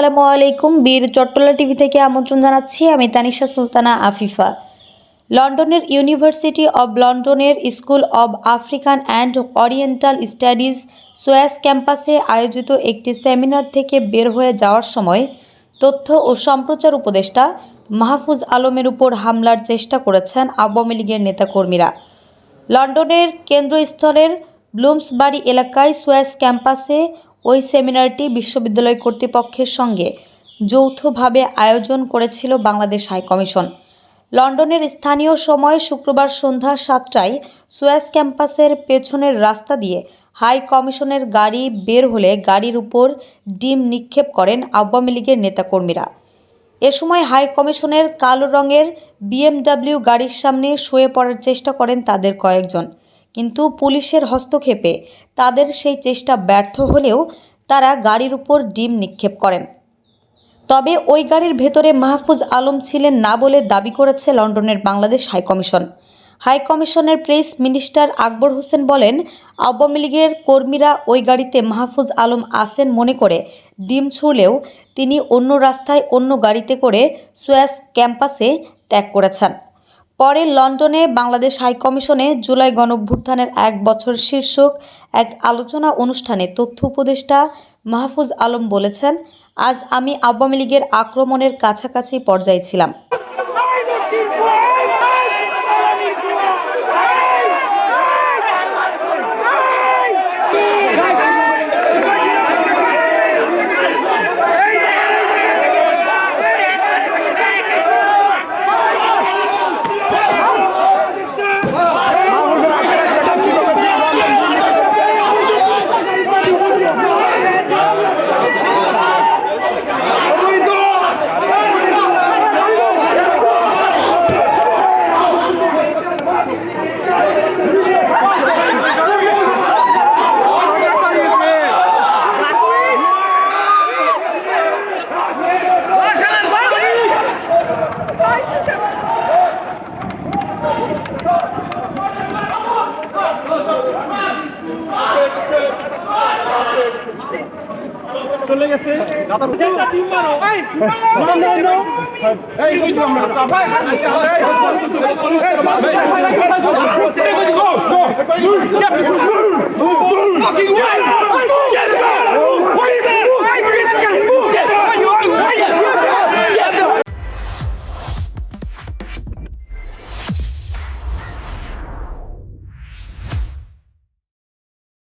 আলাইকুম। বীর চট্টলা টিভি থেকে আমন্ত্রণ জানাচ্ছি। আমি তানিশা সুলতানা, আফিফা। লন্ডনের ইউনিভার্সিটি অব লন্ডনের school of African and Oriental Studies SOAS ক্যাম্পাসে আয়োজিত একটি সেমিনার থেকে বের হয়ে যাওয়ার সময় তথ্য ও সম্প্রচার উপদেষ্টা মাহফুজ আলমের উপর হামলার চেষ্টা করেছেন আওয়ামী লীগের নেতাকর্মীরা। লন্ডনের কেন্দ্রস্থলের ব্লুমসবাড়ি এলাকায় সোয়াস ক্যাম্পাসে ওই সেমিনারটি বিশ্ববিদ্যালয় কর্তৃপক্ষের সঙ্গে যৌথভাবে আয়োজন করেছিল বাংলাদেশ হাইকমিশন লন্ডনের স্থানীয় সময় শুক্রবার সন্ধ্যা সাতটায় সোয়াস ক্যাম্পাসের পেছনের রাস্তা দিয়ে হাই কমিশনের গাড়ি বের হলে গাড়ির উপর ডিম নিক্ষেপ করেন আওয়ামী লীগের নেতাকর্মীরা। এ সময় হাই কমিশনের কালো রঙের বিএমডব্লিউ গাড়ির সামনে শুয়ে পড়ার চেষ্টা করেন তাদের কয়েকজন। কিন্তু পুলিশের হস্তক্ষেপে তাদের সেই চেষ্টা ব্যর্থ হলেও তারা গাড়ির উপর ডিম নিক্ষেপ করেন। তবে ওই গাড়ির ভেতরে মাহফুজ আলম ছিলেন না বলে দাবি করেছে লন্ডনের বাংলাদেশ হাইকমিশন হাইকমিশনের প্রেস মিনিস্টার আকবর হোসেন বলেন, আওয়ামী লীগের কর্মীরা ওই গাড়িতে মাহফুজ আলম আসেন মনে করে ডিম ছুড়লেও তিনি অন্য রাস্তায় অন্য গাড়িতে করে সোয়াস ক্যাম্পাসে ত্যাগ করেছেন। পরে লন্ডনে বাংলাদেশ হাইকমিশনে জুলাই গণভ্যুত্থানের এক বছর শীর্ষক এক আলোচনা অনুষ্ঠানে তথ্য উপদেষ্টা মাহফুজ আলম বলেছেন, আজ আমি আওয়ামী লীগের আক্রমণের কাছাকাছি পর্যায়ে ছিলাম। গেছে